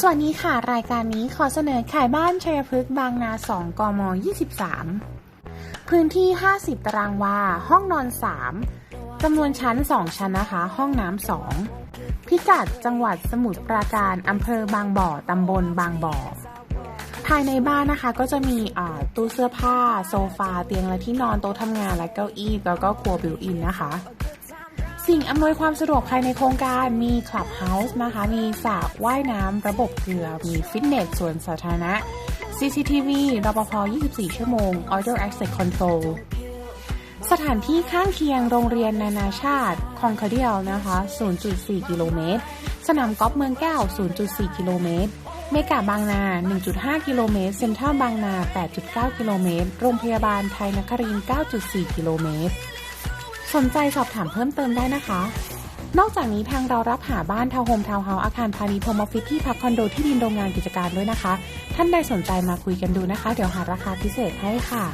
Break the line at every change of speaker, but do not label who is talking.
สวัสดีค่ะ รายการนี้ขอเสนอขายบ้านชัยพฤกษ์บางนา 2 กม 23 พื้นที่ 50 ตารางวา ห้องนอน 3 จำนวนชั้น 2 ชั้นนะคะ ห้องน้ำ 2 พิกัดจังหวัดสมุทรปราการอำเภอบางบ่อ ตำบลบางบ่อ ภายในบ้านนะคะก็จะมีตู้เสื้อผ้า โซฟา เตียงและที่นอน โต๊ะทำงานและเก้าอี้ แล้วก็ครัวบิวอินนะคะ สิ่งอำนวยความสะดวกภายในโครงการมีคลับเฮาส์นะคะ มีสระว่ายน้ำระบบเกลือ มีฟิตเนสส่วนสาธารณะ CCTV รปภ 24 ชั่วโมง Audio Access Control สถานที่ข้างเคียงโรงเรียนนานาชาติคองคาเดียลนะคะ 0.4 กิโลเมตร สนามกอล์ฟเมืองแก้ว 0.4 กิโลเมตร เมกาบางนา 1.5 กิโลเมตร เซ็นทรัลบางนา 8.9 กิโลเมตร โรงพยาบาลไทยนครินทร์9.4 กิโลเมตร สนใจสอบถามเพิ่มเติมได้นะคะ นอกจากนี้ทางเรารับหาบ้านทาวน์โฮมทาวน์เฮาส์อาคารพาณิชย์โฮมออฟฟิศที่พักคอนโดที่ดินโรงงานกิจการด้วยนะคะ ท่านใดสนใจมาคุยกันดูนะคะ เดี๋ยวหาราคาพิเศษให้ค่ะ